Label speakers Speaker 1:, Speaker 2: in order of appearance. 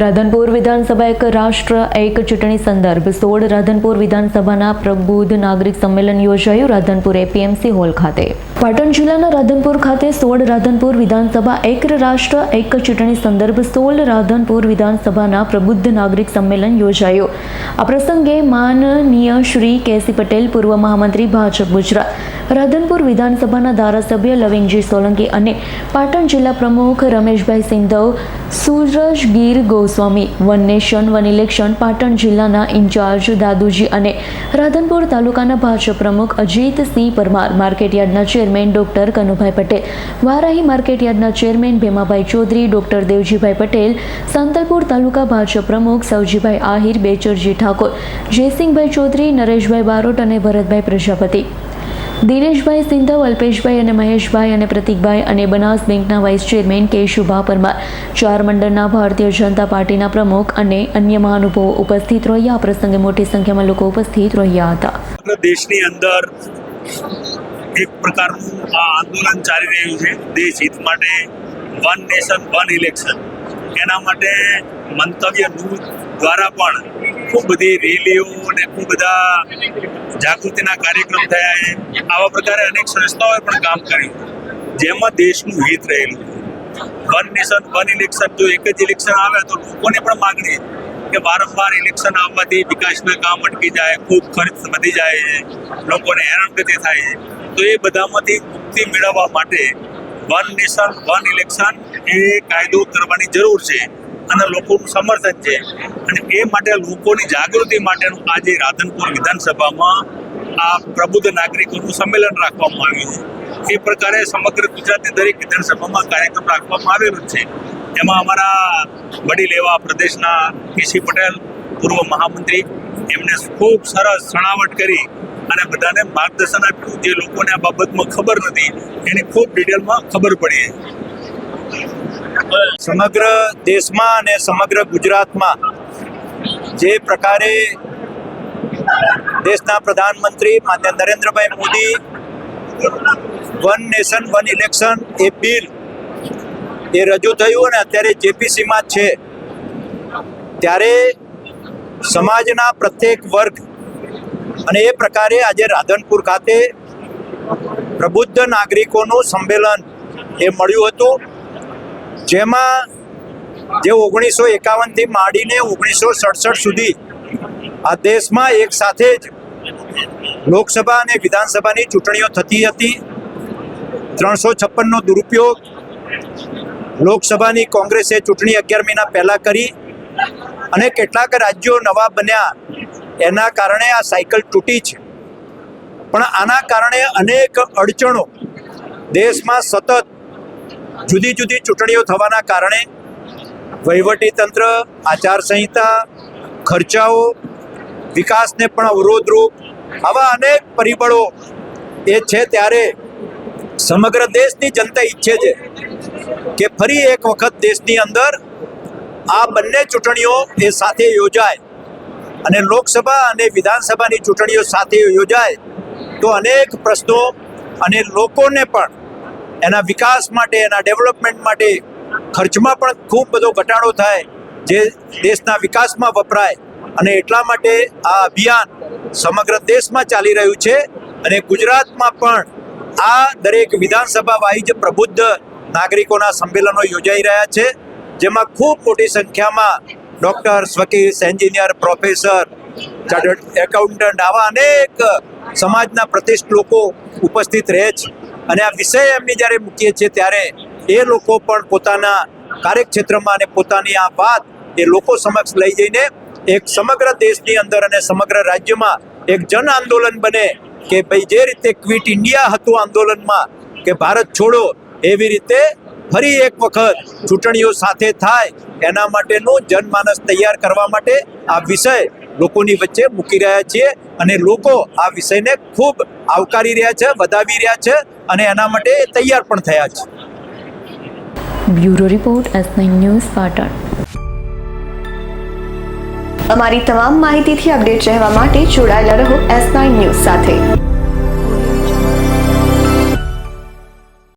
Speaker 1: રાધનપુર વિધાનસભા એક રાષ્ટ્ર, એક ચૂંટણી સંદર્ભ. સોળ રાધનપુર વિધાનસભાના પ્રબુદ્ધ નાગરિક સંમેલન યોજાયું રાધનપુર એપીએમસી હોલ ખાતે. પાટણ જિલ્લાના રાધનપુર ખાતે સોળ રાધનપુર વિધાનસભા, એક રાષ્ટ્ર, એક ચૂંટણી સંદર્ભ, સોળ રાધનપુર વિધાનસભાના પ્રબુદ્ધ નાગરિક સંમેલન યોજાયું. આ પ્રસંગે માનનીય શ્રી કેસી પટેલ, પૂર્વ મહામંત્રી, ભાજપ, ગુજરાત. રાધનપુર વિધાનસભાના ધારાસભ્ય લવિંગજી સોલંકી અને પાટણ જિલ્લા પ્રમુખ Rameshbhai Sindhav, Suraj Gir Goswami, one nation, one election, Patan જિલ્લાના ઇન્ચાર્જ દાદુજી અને રાધનપુર તાલુકાના ભાજપ પ્રમુખ અજીતસિંહ પરમાર, માર્કેટયાર્ડના ચેરમેન ડોક્ટર કનુભાઈ પટેલ, વારાહી માર્કેટયાર્ડના ચેરમેન ભીમાભાઈ ચૌધરી, ડોક્ટર દેવજીભાઈ પટેલ, સંતલપુર તાલુકા ભાજપ પ્રમુખ સવજીભાઈ આહિર, બેચરજી ઠાકોર, જયસિંહભાઈ ચૌધરી, નરેશભાઈ બારોટ અને ભરતભાઈ પ્રજાપતિ. દિનેશભાઈ સિંધવ, અલ્પેશભાઈ અને મહેશભાઈ અને પ્રતિકભાઈ અને બનાસ બેંકના વાઇસ ચેરમેન કેશુભા પરમાર. ચાર મંડળના ભારતીય જનતા પાર્ટીના પ્રમુખ અને અન્ય મહાનુભાવો ઉપસ્થિત રહ્યા. આ પ્રસંગે મોટી સંખ્યામાં લોકો ઉપસ્થિત રહ્યા હતા.
Speaker 2: દેશની અંદર એક પ્રકારનું આ આંદોલન ચાલી રહ્યું છે. દેશ હિત માટે વન નેશન, વન ઇલેક્શન. એના માટે મંતવ્ય દ્વારા પણ ખૂબ બધી રેલીઓ અને ખૂબ બધા જાગૃતિના કાર્યક્રમ થયા આવા પ્રકારે અનેક સંસ્થાઓએ પણ કામ કર્યું. જેમાં દેશનું હિત રહેલું. વન નેશન, વન ઇલેક્શન, જો એક જ ઇલેક્શન આવે તો લોકોને પણ માગણી કે વારંવાર ઇલેક્શન આવવાથી વિકાસના કામ અટકી જાય, ખૂબ ખર્ચ વધી જાય છે, લોકોને હેરાનગતિ થાય છે. તો એ બધામાંથી મુક્તિ મેળવવા માટે વન નેશન, વન ઇલેક્શન એ કાયદો કરવાની જરૂર છે. અને લોકોનું સમર્થન છે. અને એ માટે લોકોની જાગૃતિ માટેનું આજે રાધનપુર વિધાનસભામાં આ પ્રબુદ્ધ નાગરિકોનું સંમેલન રાખવામાં આવ્યું છે. એ પ્રકારે સમગ્ર ગુજરાતની દરેક વિધાનસભામાં કાર્યક્રમ રાખવામાં આવેલો છે. એમાં અમારા વડીલ એવા પ્રદેશના કેસી પટેલ, પૂર્વ મહામંત્રી, એમને ખૂબ સરસ છણાવટ કરી અને બધાને માર્ગદર્શન આપ્યું. જે લોકોને આ બાબતમાં ખબર નથી, એની ખૂબ ડિટેલમાં ખબર પડી
Speaker 3: સમગ્ર દેશમાં અને સમગ્ર ગુજરાતમાં જે પ્રકારે દેશના પ્રધાનમંત્રી માન્ય Narendrabhai Modi, one nation, one election એ બિલ એ રજૂ થયું અને અત્યારે જેપીસીમાં છે. ત્યારે સમાજના પ્રત્યેક વર્ગ અને એ પ્રકારે આજે રાધનપુર ખાતે પ્રબુદ્ધ નાગરિકોનું સંમેલન એ મળ્યું હતું. જેમાં જે ઓગણીસો એકાવનથી માંડીને ઓગણીસો સડસઠ સુધી આ દેશમાં એક સાથે જ લોકસભા અને વિધાનસભાની ચૂંટણીઓ થતી હતી. ત્રણસો છપ્પનનો દુરુપયોગ લોકસભાની કોંગ્રેસે ચૂંટણી અગિયાર મહિના પહેલાં કરી અને કેટલાક રાજ્યો નવા બન્યા એના કારણે આ સાયકલ તૂટી છે. પણ આના કારણે અનેક અડચણો દેશમાં સતત જુદી જુદી ચૂંટણીઓ થવાના કારણે વહીવટી તંત્ર આચારસંહિતા, ખર્ચાઓ, વિકાસને પણ અવરોધરૂપ આવા અનેક પરિબળો એ છે ત્યારે સમગ્ર દેશની જનતા ઈચ્છે છે કે ફરી એક વખત દેશની અંદર આ બંને ચૂંટણીઓ એ સાથે યોજાય અને લોકસભા અને વિધાનસભાની ચૂંટણીઓ સાથે યોજાય તો અનેક પ્રશ્નો અને લોકોને પણ એના વિકાસ માટે, એના ડેવલપમેન્ટ માટે ખર્ચમાં પણ ખૂબ બધો ઘટાડો થાય જે દેશના વિકાસમાં વપરાય. અને એટલા માટે આ અભિયાન સમગ્ર દેશમાં ચાલી રહ્યું છે અને ગુજરાતમાં પણ આ દરેક વિધાનસભા વાઇઝ પ્રબુદ્ધ નાગરિકોના સંમેલનો યોજાઈ રહ્યા છે, જેમાં ખૂબ મોટી સંખ્યામાં ડોક્ટર્સ વકીલ, એન્જિનિયર, પ્રોફેસર, ચાર્ટર્ડ એકાઉન્ટન્ટ આવા અનેક સમાજના પ્રતિષ્ઠ લોકો ઉપસ્થિત રહે છે. અને આ વિષય એમને જ્યારે મૂકીએ છીએ ત્યારે એ લોકો પણ પોતાના કાર્યક્ષેત્રમાં અને પોતાની આ વાત એ લોકો સમક્ષ લઈ જઈને એક સમગ્ર દેશની અંદર અને સમગ્ર રાજ્યમાં એક જન આંદોલન બને કે ભાઈ જે રીતે ક્વિટ ઇન્ડિયા હતું આંદોલનમાં કે ભારત છોડો એવી રીતે ફરી એક વખત ચૂંટણીઓ સાથે થાય એના માટેનું જનમાનસ તૈયાર કરવા માટે આ વિષય લોકોની વચ્ચે મૂકી રહ્યા છીએ અને લોકો આ વિષયને ખૂબ આવકારી રહ્યા છે, વધાવી રહ્યા છે અને એના માટે તૈયાર પણ થયા છે.
Speaker 1: Bureau report S news Patan.
Speaker 4: અમારી તમામ માહિતીથી અપડેટ રહેવા માટે જોડાયેલા રહો એસ નાઇન ન્યૂઝ સાથે.